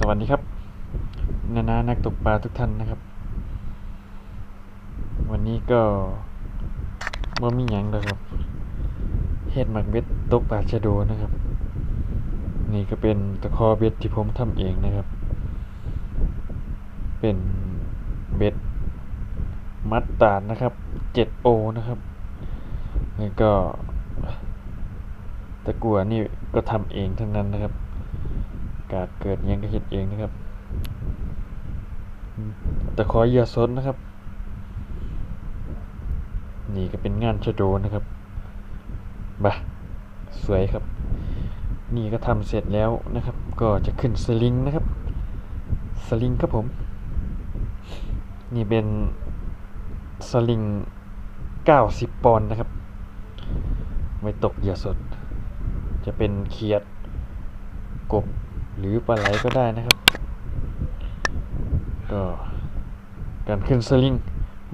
สวัสดีครับนานานักตกปลาทุกท่านนะครับ วันนี้ก็บ่มีหยังแล้วครับเฮ็ดหมักเบ็ดตกปลาชะโดนะครับ นี่ก็เป็นตะคอเบ็ดที่ผมทำเองนะครับ เป็นเบ็ดมัดตาดนะครับ7โอนะครับแล้วก็ตะกัวนี่ก็ทำเองทั้งนั้นนะครับ กาดเกิดยังก็เฮ็ดเองนะครับอืมตะขอเหยื่อสดนะครับ นี่ก็เป็นงานชะโดนะครับบะสวยครับ นี่ก็ทำเสร็จแล้วนะครับ ก็จะขึ้นสลิงนะครับ สลิงครับผม นี่เป็นสลิง 90 ปอนด์นะครับไว้ตกเหยื่อสด จะเป็นเขียดกบ หรือปลาไหลก็ได้นะครับ ก็การขึ้นสลิง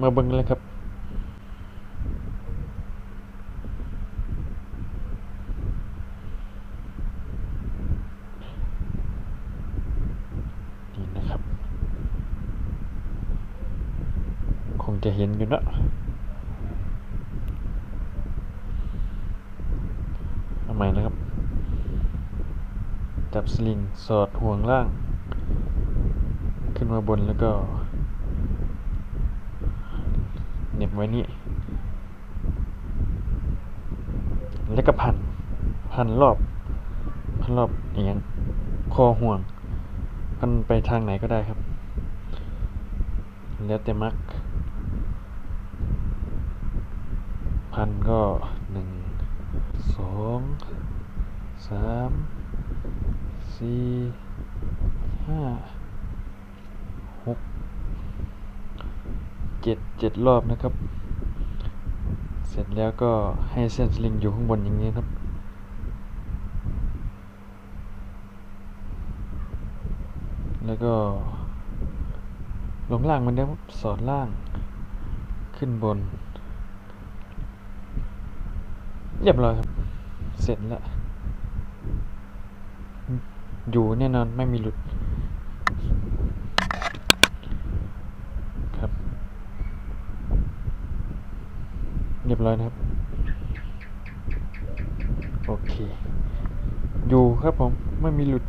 มาเบิ่งเลยครับนี่นะครับ คงจะเห็นอยู่เนะเอาใหม่นะครับ จับสลิงสอดห่วงล่าง ขึ้นมาบนแล้วก็เหน็บไว้นี่แล้วก็พัน พันรอบ พันรอบอย่างนี้คอห่วง พันไปทางไหนก็ได้ครับ แล้วแต่มัก พันก็หนึ่งสอง สามสี่ห้าหกเจ็ดเจ็ดรอบนะครับ เสร็จแล้วก็ให้เส้นสลิงอยู่ข้างบนอย่างนี้ครับแล้วก็ ลงล่างมันเดิมสอดล่าง ขึ้นบน เรียบร้อยครับ เสร็จแล้ว อยู่แน่นอนไม่มีหลุดครับ เรียบร้อยนะครับ โอเค อยู่ครับผม ไม่มีหลุด